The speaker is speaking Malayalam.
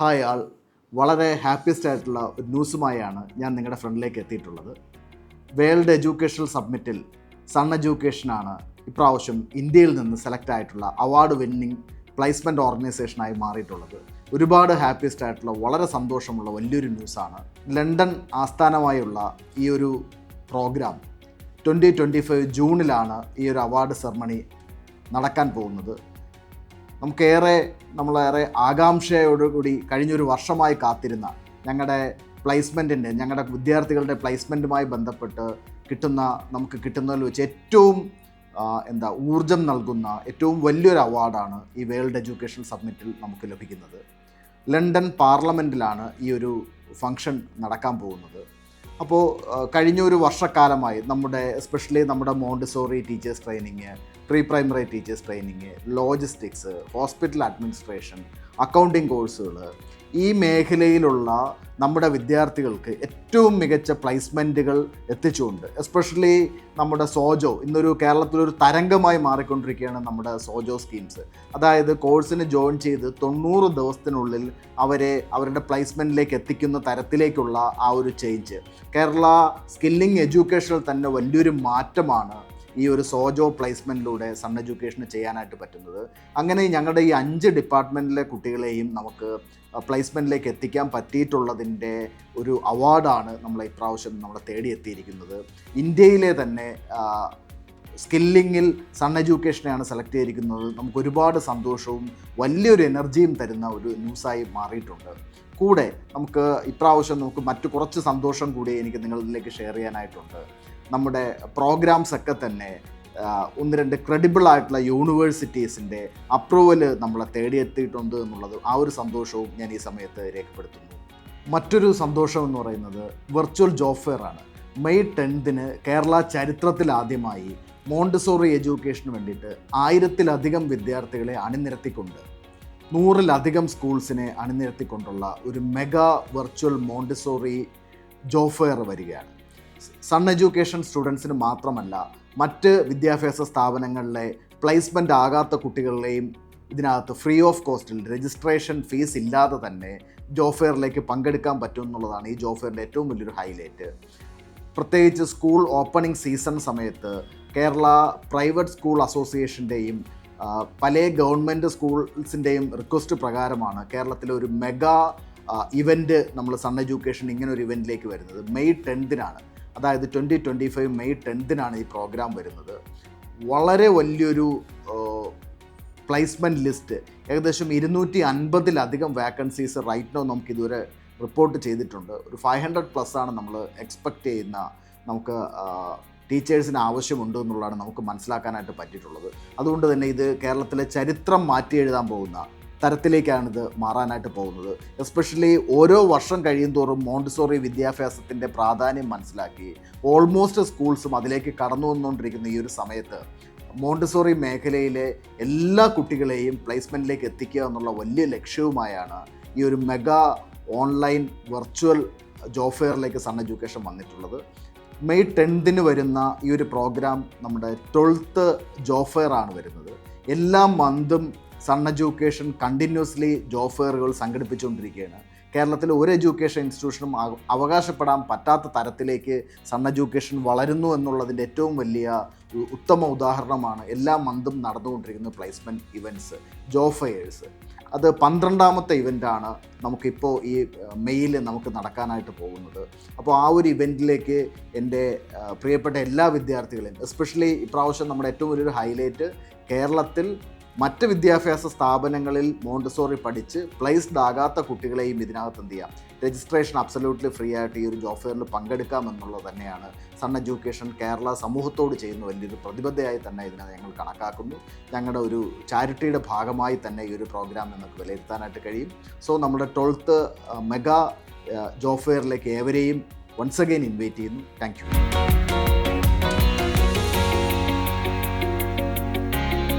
ഹായ് ആൾ വളരെ ഹാപ്പിയസ്റ്റ് ആയിട്ടുള്ള ഒരു ന്യൂസുമായാണ് ഞാൻ നിങ്ങളുടെ ഫ്രണ്ടിലേക്ക് എത്തിയിട്ടുള്ളത്. വേൾഡ് എഡ്യൂക്കേഷണൽ സബ്മിറ്റിൽ സൺ എഡ്യൂക്കേഷനാണ് ഇപ്രാവശ്യം ഇന്ത്യയിൽ നിന്ന് സെലക്ട് ആയിട്ടുള്ള അവാർഡ് വിന്നിംഗ് പ്ലേസ്മെന്റ് ഓർഗനൈസേഷനായി മാറിയിട്ടുള്ളത്. ഒരുപാട് ഹാപ്പിയസ്റ്റ് ആയിട്ടുള്ള വളരെ സന്തോഷമുള്ള വലിയൊരു ന്യൂസാണ്. ലണ്ടൻ ആസ്ഥാനമായുള്ള ഈ ഒരു പ്രോഗ്രാം ട്വന്റി ട്വന്റി ഫൈവ് ജൂണിലാണ് ഈ ഒരു അവാർഡ് സെറമണി നടക്കാൻ പോകുന്നത്. നമുക്കേറെ നമ്മളേറെ ആകാംക്ഷയോടുകൂടി കഴിഞ്ഞൊരു വർഷമായി കാത്തിരുന്ന ഞങ്ങളുടെ പ്ലേസ്മെന്റിന്റെ ഞങ്ങളുടെ വിദ്യാർത്ഥികളുടെ പ്ലേസ്മെന്റുമായി ബന്ധപ്പെട്ട് കിട്ടുന്ന നമുക്ക് കിട്ടുന്നതിൽ വെച്ച് ഏറ്റവും എന്താ ഊർജം നൽകുന്ന ഏറ്റവും വലിയൊരു അവാർഡാണ് ഈ വേൾഡ് എഡ്യൂക്കേഷൻ സബ്മിറ്റിൽ നമുക്ക് ലഭിക്കുന്നത്. ലണ്ടൻ പാർലമെന്റിലാണ് ഈ ഒരു ഫങ്ഷൻ നടക്കാൻ പോകുന്നത്. അപ്പോൾ കഴിഞ്ഞ ഒരു വർഷക്കാലമായി നമ്മുടെ എസ്പെഷ്യലി നമ്മുടെ Montessori teachers training pre primary teachers training logistics hospital administration accounting കോഴ്സുകൾ ഈ മേഖലയിലുള്ള നമ്മുടെ വിദ്യാർത്ഥികൾക്ക് ഏറ്റവും മികച്ച പ്ലേസ്മെന്റുകൾ എത്തിച്ചുകൊണ്ട് എസ്പെഷ്യലി നമ്മുടെ സോജോ ഇന്നൊരു കേരളത്തിലൊരു തരംഗമായി മാറിക്കൊണ്ടിരിക്കുകയാണ് നമ്മുടെ സോജോ സ്കീംസ് അതായത് കോഴ്സിന് ജോയിൻ ചെയ്ത് തൊണ്ണൂറ് ദിവസത്തിനുള്ളിൽ അവരെ അവരുടെ പ്ലേസ്മെന്റിലേക്ക് എത്തിക്കുന്ന തരത്തിലേക്കുള്ള ആ ഒരു ചേഞ്ച് കേരള സ്കില്ലിംഗ് എഡ്യൂക്കേഷനിൽ തന്നെ വലിയൊരു മാറ്റമാണ് ഈ ഒരു സോജോ പ്ലേസ്മെന്റിലൂടെ സൺ എഡ്യൂക്കേഷന് ചെയ്യാനായിട്ട് പറ്റുന്നത്. അങ്ങനെ ഞങ്ങളുടെ ഈ അഞ്ച് ഡിപ്പാർട്ട്മെന്റിലെ കുട്ടികളെയും നമുക്ക് പ്ലേസ്മെന്റിലേക്ക് എത്തിക്കാൻ പറ്റിയിട്ടുള്ളതിന്റെ ഒരു അവാർഡാണ് നമ്മൾ ഇപ്രാവശ്യം നമ്മൾ തേടിയെത്തിയിരിക്കുന്നത്. ഇന്ത്യയിലെ തന്നെ സ്കില്ലിങ്ങിൽ സൺ എഡ്യൂക്കേഷനെയാണ് സെലക്ട് ചെയ്തിരിക്കുന്നത്. നമുക്ക് ഒരുപാട് സന്തോഷവും വലിയൊരു എനർജിയും തരുന്ന ഒരു ന്യൂസായി മാറിയിട്ടുണ്ട്. കൂടെ നമുക്ക് ഇപ്രാവശ്യം നമുക്ക് മറ്റു കുറച്ച് സന്തോഷം കൂടി എനിക്ക് നിങ്ങളിലേക്ക് ഷെയർ ചെയ്യാനായിട്ടുണ്ട്. നമ്മുടെ പ്രോഗ്രാംസ് ഒക്കെ തന്നെ ഒന്ന് രണ്ട് ക്രെഡിബിൾ ആയിട്ടുള്ള യൂണിവേഴ്സിറ്റീസിന്റെ അപ്രൂവൽ നമ്മളെ തേടിയെത്തിയിട്ടുണ്ട് എന്നുള്ളത് ആ ഒരു സന്തോഷവും ഞാൻ ഈ സമയത്ത് രേഖപ്പെടുത്തുന്നു. മറ്റൊരു സന്തോഷം എന്ന് പറയുന്നത് വെർച്വൽ ജോബ് ഫെയർ ആണ്. മെയ് ടെൻത്തിന് കേരള ചരിത്രത്തിൽ ആദ്യമായി മോണ്ടസോറി എഡ്യൂക്കേഷന് വേണ്ടിയിട്ട് ആയിരത്തിലധികം വിദ്യാർത്ഥികളെ അണിനിരത്തിക്കൊണ്ട് നൂറിലധികം സ്കൂൾസിനെ അണിനിരത്തിക്കൊണ്ടുള്ള ഒരു mega virtual Montessori job fair fair വരികയാണ്. സൺ എഡ്യൂക്കേഷൻ സ്റ്റുഡൻസിന് മാത്രമല്ല മറ്റ് വിദ്യാഭ്യാസ സ്ഥാപനങ്ങളിലെ പ്ലേസ്മെന്റ് ആകാത്ത കുട്ടികളുടെയും ഇതിനകത്ത് ഫ്രീ ഓഫ് കോസ്റ്റിൽ രജിസ്ട്രേഷൻ ഫീസ് ഇല്ലാതെ തന്നെ ജോബ് ഫെയറിലേക്ക് പങ്കെടുക്കാൻ പറ്റും എന്നുള്ളതാണ് ഈ ജോബ് ഫെയറിന്റെ ഏറ്റവും വലിയൊരു ഹൈലൈറ്റ് പ്രത്യേകിച്ച് സ്കൂൾ ഓപ്പണിംഗ് സീസൺ സമയത്ത് കേരള പ്രൈവറ്റ് സ്കൂൾ അസോസിയേഷന്റെയും പല ഗവൺമെന്റ് സ്കൂൾസിന്റെയും റിക്വസ്റ്റ് പ്രകാരമാണ് കേരളത്തിലെ ഒരു മെഗാ ഇവന്റ് നമ്മൾ സൺ എഡ്യൂക്കേഷൻ ഇങ്ങനെ ഒരു ഇവന്റിലേക്ക് വരുന്നത്. മെയ് ടെൻത്തിനാണ് അതായത് ട്വന്റി ട്വന്റി ഫൈവ് മെയ് ടെൻത്തിനാണ് ഈ പ്രോഗ്രാം വരുന്നത്. വളരെ വലിയൊരു പ്ലേസ്മെന്റ് ലിസ്റ്റ് ഏകദേശം ഇരുന്നൂറ്റി അൻപതിലധികം വേക്കൻസീസ് റൈറ്റ് നോ നമുക്ക് ഇതുവരെ റിപ്പോർട്ട് ചെയ്തിട്ടുണ്ട്. ഒരു ഫൈവ് ഹൺഡ്രഡ് പ്ലസ് ആണ് നമ്മൾ എക്സ്പെക്റ്റ് ചെയ്യുന്ന നമുക്ക് ടീച്ചേഴ്സിന് ആവശ്യമുണ്ട് എന്നുള്ളതാണ് നമുക്ക് മനസ്സിലാക്കാനായിട്ട് പറ്റിയിട്ടുള്ളത്. അതുകൊണ്ട് തന്നെ ഇത് കേരളത്തിലെ ചരിത്രം മാറ്റി എഴുതാൻ പോകുന്ന തരത്തിലേക്കാണ് ഇത് മാറാനായിട്ട് പോകുന്നത്. എസ്പെഷ്യലി ഓരോ വർഷം കഴിയും തോറും മോണ്ടിസോറി വിദ്യാഭ്യാസത്തിന്റെ പ്രാധാന്യം മനസ്സിലാക്കി ഓൾമോസ്റ്റ് സ്കൂൾസും അതിലേക്ക് കടന്നു വന്നുകൊണ്ടിരിക്കുന്ന ഈ ഒരു സമയത്ത് മോണ്ടിസോറി മേഖലയിലെ എല്ലാ കുട്ടികളെയും പ്ലേസ്മെന്റിലേക്ക് എത്തിക്കുക എന്നുള്ള വലിയ ലക്ഷ്യവുമായാണ് ഈ ഒരു മെഗാ ഓൺലൈൻ വെർച്വൽ ജോബ് ഫെയറിലേക്ക് സൺ എഡ്യൂക്കേഷൻ വന്നിട്ടുള്ളത്. മെയ് ടെൻത്തിന് വരുന്ന ഈ ഒരു പ്രോഗ്രാം നമ്മുടെ ട്വൽത്ത് ജോബ് ഫെയർ ആണ് വരുന്നത്. എല്ലാ മന്തും സൺ എഡ്യൂക്കേഷൻ കണ്ടിന്യൂസ്ലി ജോബ് ഫെയറുകൾ സംഘടിപ്പിച്ചുകൊണ്ടിരിക്കുകയാണ്. കേരളത്തിലെ ഒരു എഡ്യൂക്കേഷൻ ഇൻസ്റ്റിറ്റ്യൂഷനും അവ- അവകാശപ്പെടാൻ പറ്റാത്ത തരത്തിലേക്ക് സൺ എഡ്യൂക്കേഷൻ വളരുന്നു എന്നുള്ളതിന്റെ ഏറ്റവും വലിയ ഉത്തമ ഉദാഹരണമാണ് എല്ലാ മന്തും നടന്നുകൊണ്ടിരിക്കുന്ന പ്ലേസ്മെന്റ് ഇവന്റ്സ് ജോബ് ഫെയേഴ്സ് അത് പന്ത്രണ്ടാമത്തെ ഇവന്റാണ് നമുക്കിപ്പോൾ ഈ മെയിൽ നമുക്ക് നടക്കാനായിട്ട് പോകുന്നത്. അപ്പോൾ ആ ഒരു ഇവന്റിലേക്ക് എന്റെ പ്രിയപ്പെട്ട എല്ലാ വിദ്യാർത്ഥികളെയും എസ്പെഷ്യലി ഇപ്രാവശ്യം നമ്മുടെ ഏറ്റവും വലിയൊരു ഹൈലൈറ്റ് കേരളത്തിൽ മറ്റ് വിദ്യാഭ്യാസ സ്ഥാപനങ്ങളിൽ മോണ്ടസോറി പഠിച്ച് പ്ലേസ്ഡ് ആകാത്ത കുട്ടികളെയും ഇതിനകത്ത് എന്ത് ചെയ്യാം? രജിസ്ട്രേഷൻ അബ്സല്യൂട്ട്ലി ഫ്രീ ആയിട്ട് ഈ ഒരു ജോബ് ഫെയറിൽ പങ്കെടുക്കാം എന്നുള്ളത് തന്നെയാണ് സൺ എഡ്യൂക്കേഷൻ കേരള സമൂഹത്തോട് ചെയ്യുന്ന വലിയൊരു പ്രതിബദ്ധയായി തന്നെ ഇതിനെ ഞങ്ങൾ കണക്കാക്കുന്നു. ഞങ്ങളുടെ ഒരു ചാരിറ്റിയുടെ ഭാഗമായി തന്നെ ഈ ഒരു പ്രോഗ്രാം നമുക്ക് വിലയിരുത്താനായിട്ട് കഴിയും. സോ നമ്മുടെ ട്വൽത്ത് മെഗാ ജോബ് ഫെയറിലേക്ക് ഏവരെയും വൺസ് അഗെയിൻ ഇൻവൈറ്റ് ചെയ്യുന്നു. താങ്ക്